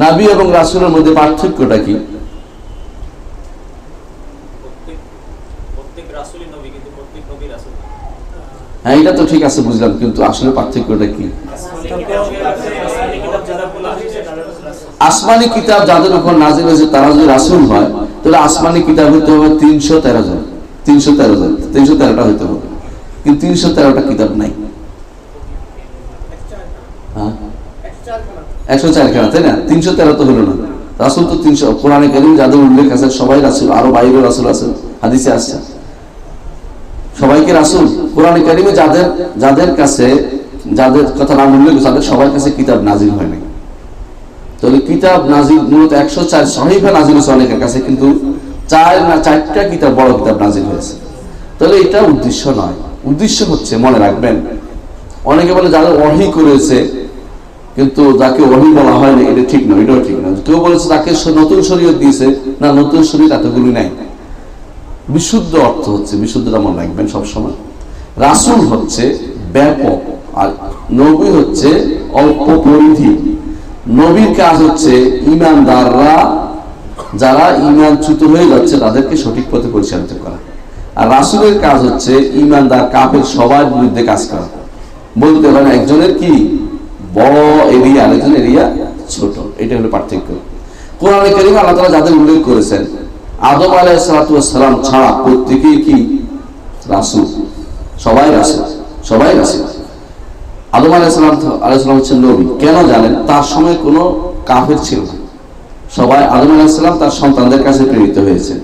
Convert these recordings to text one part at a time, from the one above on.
নাবি এবং রাসুলের মধ্যে পার্থক্যটা কি। হ্যাঁ এটা তো ঠিক আছে বুঝলাম কিন্তু আসলে পার্থক্যটা কি? আসমানি কিতাব যাদের উপর নাজিল হয়েছে তারা যদি রাসুল হয় তাহলে আসমানি কিতাব হইতে হবে তিনশো তেরো জন। তিনশো তেরো জন তিনশো তেরোটা হইতে হবে। কিন্তু তিনশো তেরোটা কিতাব নাই। হ্যাঁ? একশো তাই না? তিনশো তেরো তো হলো না। রাসুল তো তিনশো যাদের উল্লেখ আছে, সবাই রাসুল, আরও বাইরে রাসুল আছে, হাদিসে আসছে। সবাইকে রাসুল যাদের যাদের কাছে, যাদের কথা নাম উল্লেখ তাদের সবার কাছে কিতাব তাহলে কিতাব মূলত একশো চার হয়েছে অনেকের কাছে, কিন্তু চার না চারটা কিতাব, বড় কিতাব নাজিল হয়েছে। তাহলে এটা উদ্দেশ্য নয়। উদ্দেশ্য হচ্ছে, মনে রাখবেন, অনেকে বলে যাদের অহি করেছে কিন্তু যাকে ওহি বলা হয় না, এটা ঠিক নয় এটাও ঠিক না। কেউ বলেছে তাকে নতুন শরীয়ত দিয়েছে, না, নতুন শরীর এতগুলি নাই। বিশুদ্ধ অর্থ হচ্ছে বিশুদ্ধটা মনে রাখবেন সবসময়। রাসুল হচ্ছে ব্যাপক, আর নবী হচ্ছে অল্প পরিধি। নবীর কাজ হচ্ছে ইমানদাররা, যারা ইমানচ্যুত হয়ে যাচ্ছে, তাদেরকে সঠিক পথে পরিচালিত করা। আর রাসুলের কাজ হচ্ছে ইমানদার কাপের সবার বিরুদ্ধে কাজ করা। বলতে পারেন একজনের কি? বড় এরিয়া আরেকজন এরিয়া ছোট। এটা হলো পার্থক্য। আল্লাহ তাআলা যাদের উল্লেখ করেছেন, আদম আলাইহিসসালাম ছাড়া প্রত্যেকেই কি? রাসূল। সবাই সবাই আদম আলাইহিসসালাম আলাইহিসসালাম হচ্ছেন নবী। কেন জানেন? তার সময় কোনো কাফের ছিল না। সবাই আদম আলাইহিসসালাম তার সন্তানদের কাছে প্রেরিত হয়েছে।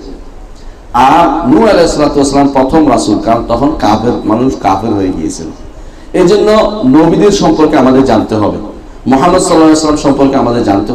আর নূহ আলাইহিসসালাম প্রথম রাসুল, কারণ তখন কাফের, মানুষ কাফের হয়ে গিয়েছিল। এই জন্য নবীদের সম্পর্কে আমাদের জানতে হবে। মোহাম্মদ সাল্লাহ সাল্লাম সম্পর্কে আমাদের জানতে হবে।